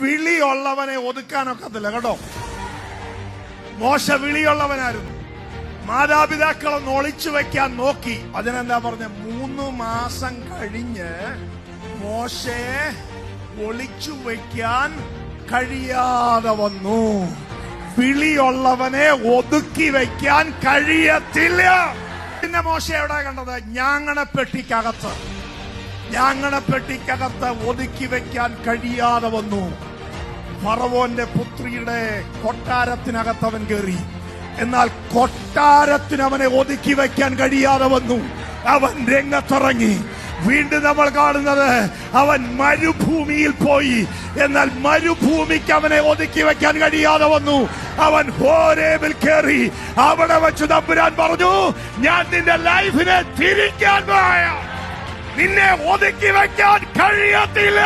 വിളിയുള്ളവനെ ഒതുക്കാനൊക്കത്തില്ല കേട്ടോ? മോശ വിളിയുള്ളവനായിരുന്നു. മാതാപിതാക്കളെ ഒളിച്ചു വെക്കാൻ നോക്കി. അതിനെന്താ പറഞ്ഞ മൂന്ന് മാസം കഴിഞ്ഞ് മോശയെ ഒളിച്ചു വെക്കാൻ കഴിയാതെ വന്നു. വിളിയുള്ളവനെ ഒതുക്കി വെക്കാൻ കഴിയത്തില്ല. പിന്നെ മോശ എവിടെ കണ്ടത്? ഞാങ്ങണപ്പെട്ടിക്കകത്ത്. ഞാങ്ങണപ്പെട്ടിക്കകത്ത് ഒതുക്കി വെക്കാൻ കഴിയാതെ വന്നു. ഫറവോന്റെ പുത്രിയുടെ കൊട്ടാരത്തിനകത്ത് അവൻ കയറി എന്നാൽ കൊട്ടാരത്തിന് അവനെ ഒതുക്കി വെക്കാൻ കഴിയാതെ വന്നു. അവൻ രംഗത്തിറങ്ങി. വീണ്ടും നമ്മൾ കാണുന്നത് അവൻ മരുഭൂമിയിൽ പോയി. എന്നാൽ മരുഭൂമിക്ക് അവനെ ഒതുക്കി വെക്കാൻ കഴിയാതെ വന്നു. അവൻ ഹോരേബിൽ കയറി അവിടെ വെച്ച് തമ്പുരാൻ പറഞ്ഞു ഞാൻ നിന്റെ ലൈഫിനെ തിരിക്കാൻ പോയ. നിന്നെ ഒതുക്കി വെക്കാൻ കഴിയത്തില്ല.